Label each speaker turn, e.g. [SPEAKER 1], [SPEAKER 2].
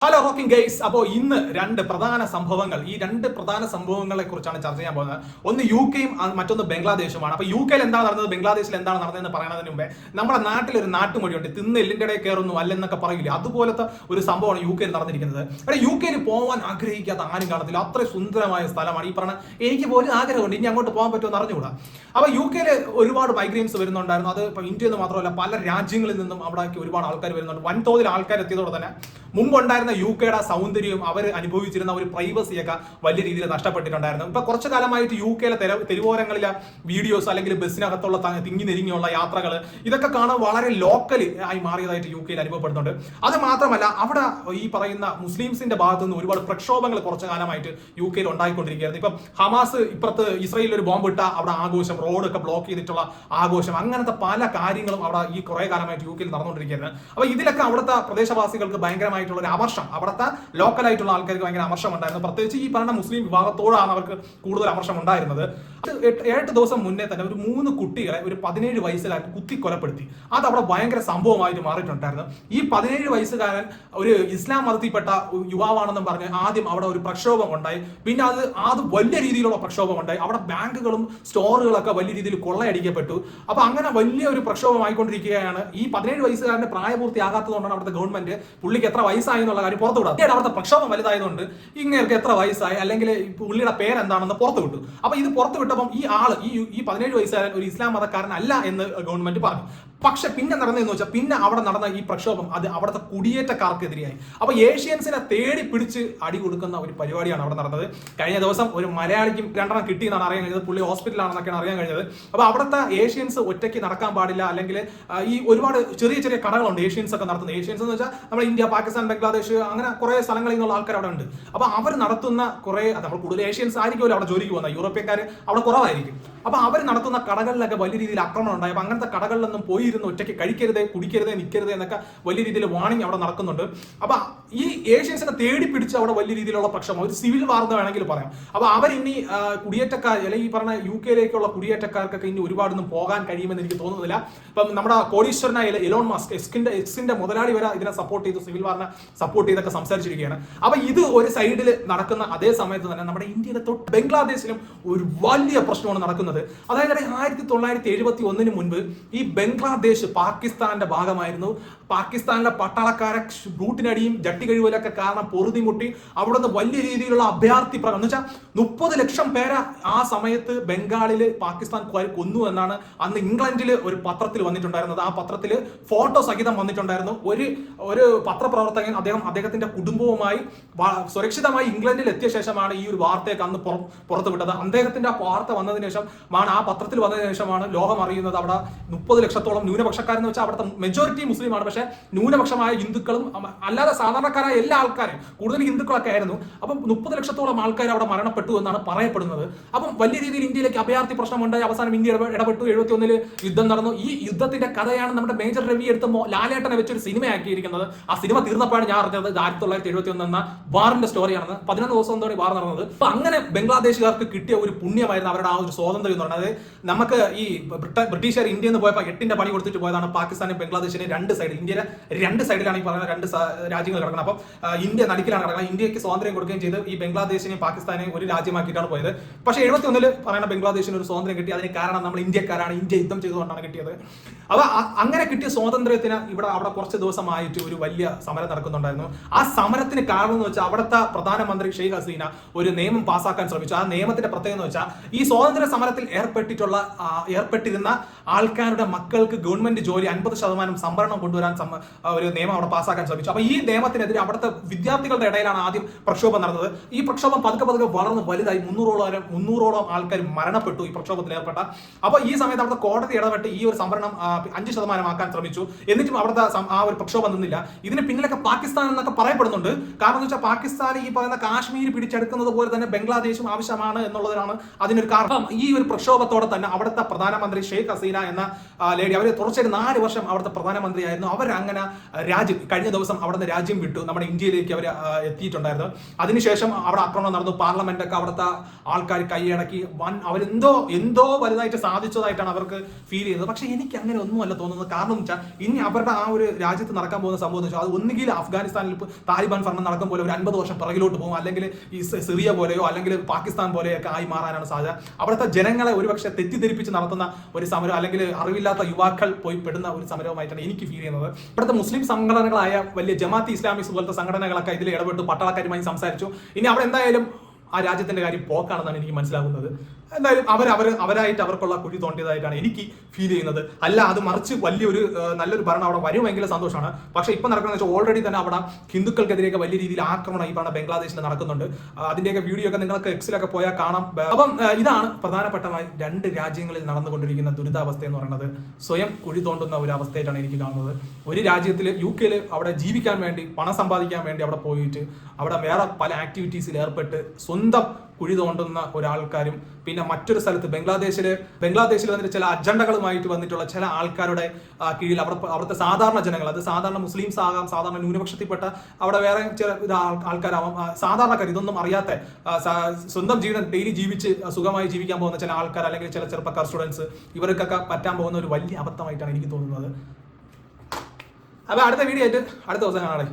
[SPEAKER 1] Hello. Rocking guys അപ്പോൾ ഇന്ന് രണ്ട് പ്രധാന സംഭവങ്ങൾ ഈ രണ്ട് പ്രധാന സംഭവങ്ങളെ കുറിച്ചാണ് ചർച്ച ചെയ്യാൻ പോകുന്നത്. ഒന്ന് യു കെയും മറ്റൊന്ന് ബംഗ്ലാദേശുമാണ്. അപ്പോൾ യു കെയിൽ എന്താണ് നടന്നത് ബംഗ്ലാദേശിൽ എന്താണ് നടന്നതെന്ന് പറയുന്നതിന് മുമ്പേ നമ്മുടെ നാട്ടിൽ ഒരു നാട്ടുമൊഴിയുണ്ട് തിന്ന് എല്ലിന്റെ ഇടയിൽ കയറുന്നു അല്ലെന്നൊക്കെ പറയില്ല അതുപോലത്തെ ഒരു സംഭവമാണ് യു കെയിൽ നടന്നിരിക്കുന്നത്. അവിടെ യു കെയിൽ പോകാൻ ആഗ്രഹിക്കാത്ത ആരും കാണത്തില്ല. അത്ര സുന്ദരമായ സ്ഥലമാണ് ഈ പറഞ്ഞ എനിക്ക് പോലും ആഗ്രഹമുണ്ട് ഇനി അങ്ങോട്ട് പോകാൻ പറ്റുമെന്ന് അറിഞ്ഞുകൂടാ. അപ്പോൾ യു കെയിൽ ഒരുപാട് മൈഗ്രൈൻസ് വരുന്നുണ്ടായിരുന്നു. അത് ഇപ്പോൾ ഇന്ത്യയിൽ മാത്രമല്ല പല രാജ്യങ്ങളിൽ നിന്നും അവിടേക്ക് ഒരുപാട് ആൾക്കാർ വരുന്നുണ്ട്. വൻതോതിൽ ആൾക്കാർ എത്തിയതോടെ തന്നെ മുമ്പുണ്ടായിരുന്ന യു കെയുടെ സൗന്ദര്യവും അവർ അനുഭവിച്ചിരുന്ന ഒരു പ്രൈവസിയൊക്കെ വലിയ രീതിയിൽ നഷ്ടപ്പെട്ടിട്ടുണ്ടായിരുന്നു. ഇപ്പൊ കുറച്ചു കാലമായിട്ട് യു കെയിലെ തെര തെരുവോരങ്ങളിലെ വീഡിയോസ് അല്ലെങ്കിൽ ബസ്സിനകത്തുള്ള തിങ്ങി നെരിങ്ങിയുള്ള യാത്രകൾ ഇതൊക്കെ കാണാൻ വളരെ ലോക്കൽ ആയി മാറിയതായിട്ട് യു കെയിൽ അനുഭവപ്പെടുന്നുണ്ട്. അത് മാത്രമല്ല അവിടെ ഈ പറയുന്ന മുസ്ലിംസിന്റെ ഭാഗത്തു നിന്ന് ഒരുപാട് പ്രക്ഷോഭങ്ങൾ കുറച്ചു കാലമായിട്ട് യു കെയിൽ ഉണ്ടായിക്കൊണ്ടിരിക്കുകയായിരുന്നു. ഇപ്പം ഹമാസ് ഇപ്പുറത്ത് ഇസ്രയേലിൽ ഒരു ബോംബ് ഇട്ട അവിടെ ആഘോഷം റോഡൊക്കെ ബ്ലോക്ക് ചെയ്തിട്ടുള്ള ആഘോഷം അങ്ങനത്തെ പല കാര്യങ്ങളും അവിടെ ഈ കുറെ കാലമായിട്ട് യു കെയിൽ നടന്നുകൊണ്ടിരിക്കുകയായിരുന്നു. അപ്പൊ ഇതിലൊക്കെ അവിടുത്തെ പ്രദേശവാസികൾക്ക് ഭയങ്കരമായിട്ടുള്ള ഒരു അമർഷം അവിടുത്തെ ലോക്കൽ ആയിട്ടുള്ള ആൾക്കാർക്ക് ഭയങ്കര അമർഷം ഉണ്ടായിരുന്നു പ്രത്യേകിച്ച് ഈ പറഞ്ഞ മുസ്ലിം വിഭാഗത്തോടാണ് അവർക്ക് കൂടുതൽ അമർഷം ഉണ്ടായിരുന്നത് എട്ട് ദിവസം മുന്നേ തന്നെ ഒരു മൂന്ന് കുട്ടികളെ ഒരു പതിനേഴ് വയസ്സിലായിട്ട് കുത്തി കൊലപ്പെടുത്തി അത് അവിടെ ഭയങ്കര സംഭവമായിട്ട് മാറിയിട്ടുണ്ടായിരുന്നു. ഈ പതിനേഴ് വയസ്സുകാരൻ ഒരു ഇസ്ലാം മതത്തിൽപ്പെട്ട യുവാവാണെന്നും പറഞ്ഞ് ആദ്യം അവിടെ ഒരു പ്രക്ഷോഭം ഉണ്ടായി. പിന്നെ അത് അത് വലിയ രീതിയിലുള്ള പ്രക്ഷോഭം ഉണ്ടായി. അവിടെ ബാങ്കുകളും സ്റ്റോറുകളൊക്കെ വലിയ രീതിയിൽ കൊള്ളയടിക്കപ്പെട്ടു. അപ്പൊ അങ്ങനെ വലിയ ഒരു പ്രക്ഷോഭമായിക്കൊണ്ടിരിക്കുകയാണ്. ഈ പതിനേഴ് വയസ്സുകാരന്റെ പ്രായപൂർത്തിയാകാത്തതുകൊണ്ടാണ് അവിടുത്തെ ഗവൺമെന്റ് പുള്ളിക്ക് എത്ര വയസ്സായി എന്നുള്ള കാര്യം പുറത്തു വിടാം പിന്നീട് അവിടുത്തെ പ്രക്ഷോഭം വലുതായതുകൊണ്ട് ഇങ്ങനെയൊക്കെ എത്ര വയസ്സായി? അല്ലെങ്കിൽ പുള്ളിയുടെ പേരെന്താണെന്ന് പുറത്തു വിട്ടു. അപ്പൊ ഇത് പുറത്തു വിട്ടപ്പം ഈ ആൾ ഈ ഈ പതിനേഴ് വയസ്സുകാരൻ ഒരു ഇസ്ലാം മതക്കാരൻ അല്ല എന്ന് ഗവൺമെന്റ് പറഞ്ഞു. പക്ഷെ പിന്നെ നടന്നതെന്ന് വെച്ചാൽ പിന്നെ അവിടെ നടന്ന ഈ പ്രക്ഷോഭം അത് അവിടുത്തെ കുടിയേറ്റക്കാർക്കെതിരെയായി. അപ്പൊ ഏഷ്യൻസിനെ തേടി പിടിച്ച് അടി കൊടുക്കുന്ന ഒരു പരിപാടിയാണ് അവിടെ നടന്നത്. കഴിഞ്ഞ ദിവസം ഒരു മലയാളിക്കും രണ്ടെണ്ണം കിട്ടിയെന്നാണ് അറിയാൻ കഴിഞ്ഞത്. പുള്ളി ഹോസ്പിറ്റലാണെന്നൊക്കെയാണ് അറിയാൻ കഴിഞ്ഞത്. അപ്പൊ അവിടുത്തെ ഏഷ്യൻസ് ഒറ്റയ്ക്ക് നടക്കാൻ പാടില്ല. അല്ലെങ്കിൽ ഈ ഒരുപാട് ചെറിയ ചെറിയ കടകളുണ്ട് ഏഷ്യൻസ് ഒക്കെ നടത്തുന്നത് ഏഷ്യൻസ് എന്ന് വെച്ചാൽ നമ്മൾ ഇന്ത്യ പാകിസ്ഥാൻ ബംഗ്ലാദേശ് അങ്ങനെ കുറെ സ്ഥലങ്ങളിൽ നിന്നുള്ള ആൾക്കാർ അവിടെ ഉണ്ട്. അപ്പൊ അവർ നടത്തുന്ന കുറെ നമ്മൾ കൂടുതൽ ഏഷ്യൻസ് ആയിരിക്കുമല്ലോ അവിടെ ജോലിക്ക് പോകുന്നത്. യൂറോപ്യക്കാർ അവിടെ കുറവായിരിക്കും. അപ്പൊ അവർ നടത്തുന്ന കടകളിലൊക്കെ വലിയ രീതിയിൽ ആക്രമണം ഉണ്ടായി. അപ്പൊ അങ്ങനത്തെ കടകളിലൊന്നും പോയിരുന്ന് ഒറ്റയ്ക്ക് കഴിക്കരുത് കുടിക്കരുത് നിൽക്കരുത് എന്നൊക്കെ വലിയ രീതിയിൽ വാണിംഗ് അവിടെ നടക്കുന്നുണ്ട്. അപ്പൊ ഈ ഏഷ്യൻസിനെ തേടി പിടിച്ച് അവിടെ വലിയ രീതിയിലുള്ള പ്രക്ഷോഭം ഒരു സിവിൽ വാർ വാർത്ത വേണമെങ്കിൽ പറയാം. അപ്പൊ അവർ ഇനി ആ, കുടിയേറ്റക്കാർ അല്ലെങ്കിൽ ഈ പറഞ്ഞ യു കെയിലേക്കുള്ള കുടിയേറ്റക്കാർക്കൊക്കെ ഇനി ഒരുപാടൊന്നും പോകാൻ കഴിയുമെന്ന് എനിക്ക് തോന്നുന്നില്ല. ഇപ്പം നമ്മുടെ കോടീശ്വരനായ എലോൺ മാസ്ക് എക്സിന്റെ എക്സിന്റെ മുതലാളി വരെ ഇതിനെ സപ്പോർട്ട് ചെയ്ത് സിവിൽ വാറിനെ സപ്പോർട്ട് ചെയ്തൊക്കെ സംസാരിച്ചിരിക്കുകയാണ്. അപ്പൊ ഇത് ഒരു സൈഡിൽ നടക്കുന്ന അതേ സമയത്ത് തന്നെ നമ്മുടെ ഇന്ത്യയിലെ തൊട്ട് ബംഗ്ലാദേശിലും ഒരു വലിയ പ്രശ്നമാണ് നടക്കുന്നത്. അതായത് ആയിരത്തി തൊള്ളായിരത്തി എഴുപത്തി ഒന്നിന് മുൻപ് ഈ ബംഗ്ലാദേശ് പാകിസ്ഥാന്റെ ഭാഗമായിരുന്നു. പാകിസ്ഥാനിലെ പട്ടാളക്കാരെ ബ്രൂട്ടിനടിയും ജട്ടി കഴിവലൊക്കെ കാരണം പൊറുതിമുട്ടി അവിടുന്ന് വലിയ രീതിയിലുള്ള അഭയാർത്ഥി പ്രകടനം എന്ന് വെച്ചാൽ മുപ്പത് ലക്ഷം പേരെ ആ സമയത്ത് ബംഗാളിൽ പാകിസ്ഥാൻ കൊന്നു എന്നാണ് അന്ന് ഇംഗ്ലണ്ടിൽ ഒരു പത്രത്തിൽ വന്നിട്ടുണ്ടായിരുന്നത്. ആ പത്രത്തിൽ ഫോട്ടോ സഹിതം വന്നിട്ടുണ്ടായിരുന്നു. ഒരു ഒരു പത്രപ്രവർത്തകൻ അദ്ദേഹം അദ്ദേഹത്തിന്റെ കുടുംബവുമായി സുരക്ഷിതമായി ഇംഗ്ലണ്ടിൽ എത്തിയ ശേഷമാണ് ഈ ഒരു വാർത്തയൊക്കെ അന്ന് പുറ- പുറത്തു വിട്ടത്. അദ്ദേഹത്തിന്റെ ആ വാർത്ത വന്നതിന് ശേഷം ആണ് ആ പത്രത്തിൽ വന്നതിന് ശേഷമാണ് ലോകം അറിയുന്നത്. അവിടെ മുപ്പത് ലക്ഷത്തോളം ന്യൂനപക്ഷക്കാരെന്ന് വെച്ചാൽ അവിടുത്തെ മെജോറിറ്റി മുസ്ലിമാണ്. പക്ഷേ ന്യൂനപക്ഷമായ ഹിന്ദുക്കളും അല്ലാതെ സാധാരണക്കാരായ എല്ലാ ആൾക്കാരും കൂടുതൽ ഹിന്ദുക്കളൊക്കെ ആയിരുന്നു. അപ്പം മുപ്പത് ലക്ഷത്തോളം ആൾക്കാർ അവിടെ മരണപ്പെട്ടു എന്നാണ് പറയപ്പെടുന്നത്. അപ്പം വലിയ രീതിയിൽ ഇന്ത്യയിലേക്ക് അഭയാർത്ഥി പ്രശ്നമുണ്ടായി. അവസാനം ഇന്ത്യ ഇടപെ- ഇടപെട്ടു. എഴുപത്തി ഒന്നിൽ യുദ്ധം നടന്നു. ഈ യുദ്ധത്തിന്റെ കഥയാണ് നമ്മുടെ മേജർ രവി എടുത്ത ലാലേട്ടനെ വെച്ചൊരു സിനിമയാക്കിയിരിക്കുന്നത്. ആ സിനിമ തീർന്നപ്പോഴാണ് ഞാൻ അറിഞ്ഞത് ഇത് ആയിരത്തി തൊള്ളായിരത്തി എഴുപത്തി ഒന്ന് എന്ന വാറിന്റെ സ്റ്റോറിയാണ് പതിനൊന്ന് ദിവസം എന്താണ് ഈ വാർ നടന്നത്. അപ്പൊ അങ്ങനെ ബംഗ്ലാദേശുകാർക്ക് കിട്ടിയ ഒരു പുണ്യമായിരുന്നു അവരുടെ ആ ഒരു സ്വാതന്ത്ര്യം എന്ന് പറയുന്നത്. നമുക്ക് ഈ ബ്രിട്ട- ബ്രിട്ടീഷുകാർ ഇന്ത്യയിൽ നിന്ന് പോയപ്പോൾ എട്ടിന്റെ പണി കൊടുത്തിട്ട് പോയതാണ് പാകിസ്ഥാനും ബംഗ്ലാദേശിനെ രണ്ട് സൈഡിൽ ഇന്ത്യയിലെ രണ്ട് സൈഡിലാണ് ഈ പറയുന്ന രണ്ട് രാജ്യങ്ങൾ കിടക്കുന്നത്. അപ്പം ഇന്ത്യ നടുക്കിലാണ് കിടക്കുന്നത്. ഇന്ത്യയ്ക്ക് സ്വാതന്ത്ര്യം കൊടുക്കുകയും ചെയ്ത് ഈ ബംഗ്ലാദേശിനെയും പാകിസ്ഥാനെയും ഒരു രാജ്യമാക്കിയിട്ടാണ് പോയത്. പക്ഷേ എഴുപത്തി ഒന്നിൽ പറയുന്ന ബംഗ്ലാദേശിന് ഒരു സ്വാതന്ത്ര്യം കിട്ടി. അതിന് കാരണം നമ്മൾ ഇന്ത്യക്കാരാണ്. ഇന്ത്യ യുദ്ധം ചെയ്തുകൊണ്ടാണ് കിട്ടിയത്. അപ്പൊ അങ്ങനെ കിട്ടിയ സ്വാതന്ത്ര്യത്തിന് ഇവിടെ അവിടെ കുറച്ച് ദിവസമായിട്ട് ഒരു വലിയ സമരം നടക്കുന്നുണ്ടായിരുന്നു. ആ സമരത്തിന് കാരണം എന്ന് വെച്ചാൽ അവിടുത്തെ പ്രധാനമന്ത്രി ഷെയ്ഖ് ഹസീന ഒരു നിയമം പാസ്സാക്കാൻ ശ്രമിച്ചു. ആ നിയമത്തിന്റെ പ്രത്യേകത എന്ന് വെച്ചാൽ ഈ സ്വാതന്ത്ര്യ സമരത്തിൽ ഏർപ്പെട്ടിട്ടുള്ള ഏർപ്പെട്ടിരുന്ന ആൾക്കാരുടെ മക്കൾക്ക് ഗവൺമെന്റ് ജോലി അൻപത് ശതമാനം സംവരണം കൊണ്ടുവരാൻ ഒരു നിയമം അവിടെ പാസ്സാക്കാൻ ശ്രമിച്ചു. അപ്പൊ ഈ നിയമത്തിനെതിരെ അവിടുത്തെ വിദ്യാർത്ഥികളുടെ ഇടയിലാണ് ആദ്യം പ്രക്ഷോഭം നടന്നത്. ഈ പ്രക്ഷോഭം പതുക്കെ പതുക്കെ വളർന്ന് വലുതായി. മുന്നൂറോളം മുന്നൂറോളം ആൾക്കാർ മരണപ്പെട്ടു ഈ പ്രക്ഷോഭത്തിൽ ഏർപ്പെട്ട. അപ്പൊ ഈ സമയത്ത് അവിടുത്തെ കോടതി ഇടപെട്ട് ഈ ഒരു സംവരണം അഞ്ച് ശതമാനമാക്കാൻ ശ്രമിച്ചു. എന്നിട്ടും അവിടുത്തെ ആ ഒരു പ്രക്ഷോഭം നിന്നില്ല. ഇതിന് പിന്നിലൊക്കെ പാകിസ്ഥാൻ എന്നൊക്കെ പറയപ്പെടുന്നുണ്ട്. കാരണം എന്ന് വെച്ചാൽ പാകിസ്ഥാൻ ഈ പറയുന്ന കാശ്മീർ പിടിച്ചെടുക്കുന്നത് പോലെ തന്നെ ബംഗ്ലാദേശും ആവശ്യമാണ് എന്നുള്ളതാണ് അതിനൊരു കാരണം. ഈ ഒരു പ്രക്ഷോഭത്തോടെ തന്നെ അവിടുത്തെ പ്രധാനമന്ത്രി ഷെയ്ഖ് ഹസീന എന്ന ലേഡി അവർ തുടർച്ചയായിട്ട് നാല് വർഷം അവിടുത്തെ പ്രധാനമന്ത്രിയായിരുന്നു. അവർ അങ്ങനെ രാജ്യം കഴിഞ്ഞ ദിവസം അവിടുന്ന് രാജ്യം വിട്ടു. നമ്മുടെ ഇന്ത്യയിലേക്ക് അവർ എത്തിയിട്ടുണ്ടായിരുന്നു. അതിനുശേഷം അവിടെ ആക്രമണം നടന്നു. പാർലമെന്റ് ഒക്കെ അവിടുത്തെ ആൾക്കാർ കൈയടക്കി. വൻ അവരെന്തോ എന്തോ വലുതായിട്ട് സാധിച്ചതായിട്ടാണ് അവർക്ക് ഫീൽ ചെയ്യുന്നത്. പക്ഷെ എനിക്ക് അങ്ങനെ ഒന്നുമല്ല തോന്നുന്നത്. കാരണം എന്ന് വെച്ചാൽ ഇനി അവരുടെ ആ ഒരു രാജ്യത്ത് നടക്കാൻ പോകുന്ന സംഭവം എന്ന് വെച്ചാൽ അത് ഒന്നുകിൽ അഫ്ഗാനിസ്ഥാനിൽ താലിബാൻ ഭരണം നടക്കും പോലെ ഒരു അൻപത് വർഷം പിറകിലോട്ട് പോകും. അല്ലെങ്കിൽ ഈ സിറിയ പോലെയോ അല്ലെങ്കിൽ പാകിസ്ഥാൻ പോലെയൊക്കെ ആയി മാറാനാണ് സാധ്യത. അവിടുത്തെ ജനങ്ങളെ ഒരുപക്ഷെ തെറ്റിദ്ധരിപ്പിച്ച് നടത്തുന്ന ഒരു സമരം അല്ലെങ്കിൽ അറിവില്ലാത്ത യുവാക്കൾ പോയി പെടുന്ന ഒരു സമരവുമായിട്ടാണ് എനിക്ക് ഫീൽ ചെയ്യുന്നത്. ഇവിടുത്തെ മുസ്ലിം സംഘടനകളായ വലിയ ജമാഅത്ത് ഇസ്ലാമിസ് പോലത്തെ സംഘടനകളൊക്കെ ഇതിൽ ഇടപെട്ട് പട്ടാളക്കാരുമായി സംസാരിച്ചു. ഇനി അവിടെ എന്തായാലും ആ രാജ്യത്തിന്റെ കാര്യം പോക്കാണെന്നാണ് എനിക്ക് മനസ്സിലാകുന്നത്. എന്തായാലും അവർ അവർ അവരായിട്ട് അവർക്കുള്ള കുഴി തോണ്ടിയതായിട്ടാണ് എനിക്ക് ഫീൽ ചെയ്യുന്നത്. അല്ല അത് മറിച്ച് വലിയൊരു നല്ലൊരു ഭരണം അവിടെ വരുമെങ്കിൽ സന്തോഷമാണ്. പക്ഷേ ഇപ്പം നടക്കുന്നത് വെച്ചാൽ ഓൾറെഡി തന്നെ അവിടെ ഹിന്ദുക്കൾക്കെതിരെയൊക്കെ വലിയ രീതിയിൽ ആക്രമണം ഈ പറഞ്ഞ ബംഗ്ലാദേശിൽ നടക്കുന്നുണ്ട്. അതിന്റെയൊക്കെ വീഡിയോ ഒക്കെ നിങ്ങൾക്ക് എക്സിലൊക്കെ പോയാൽ കാണാം. അപ്പം ഇതാണ് പ്രധാനപ്പെട്ടമായി രണ്ട് രാജ്യങ്ങളിൽ നടന്നുകൊണ്ടിരിക്കുന്ന ദുരിതാവസ്ഥ എന്ന് പറയുന്നത്. സ്വയം കുഴി തോണ്ടുന്ന ഒരു അവസ്ഥയായിട്ടാണ് എനിക്ക് കാണുന്നത്. ഒരു രാജ്യത്തിൽ യു കെയിൽ അവിടെ ജീവിക്കാൻ വേണ്ടി പണം സമ്പാദിക്കാൻ വേണ്ടി അവിടെ പോയിട്ട് അവിടെ വേറെ പല ആക്ടിവിറ്റീസിൽ ഏർപ്പെട്ട് സ്വന്തം കുഴി തോണ്ടുന്ന ഒരാൾക്കാരും പിന്നെ മറ്റൊരു സ്ഥലത്ത് ബംഗ്ലാദേശിൽ ബംഗ്ലാദേശിൽ വന്നിട്ട് ചില അജണ്ടകളുമായിട്ട് വന്നിട്ടുള്ള ചില ആൾക്കാരുടെ കീഴിൽ അവിടെ അവിടുത്തെ സാധാരണ ജനങ്ങൾ അത് സാധാരണ മുസ്ലിംസ് ആകാം സാധാരണ ന്യൂനപക്ഷത്തിൽപ്പെട്ട അവിടെ വേറെ ചില ആൾക്കാരാവാം സാധാരണക്കാർ ഇതൊന്നും അറിയാത്ത സ്വന്തം ജീവിതം ഡെയിലി ജീവിച്ച് സുഖമായി ജീവിക്കാൻ പോകുന്ന ചില ആൾക്കാർ അല്ലെങ്കിൽ ചില ചെറുപ്പക്കാർ സ്റ്റുഡൻസ് ഇവർക്കൊക്കെ പറ്റാൻ പോകുന്ന ഒരു വലിയ അബദ്ധമായിട്ടാണ് എനിക്ക് തോന്നുന്നത്. അപ്പൊ അടുത്ത വീഡിയോ ആയിട്ട് അടുത്ത ദിവസം കാണാം.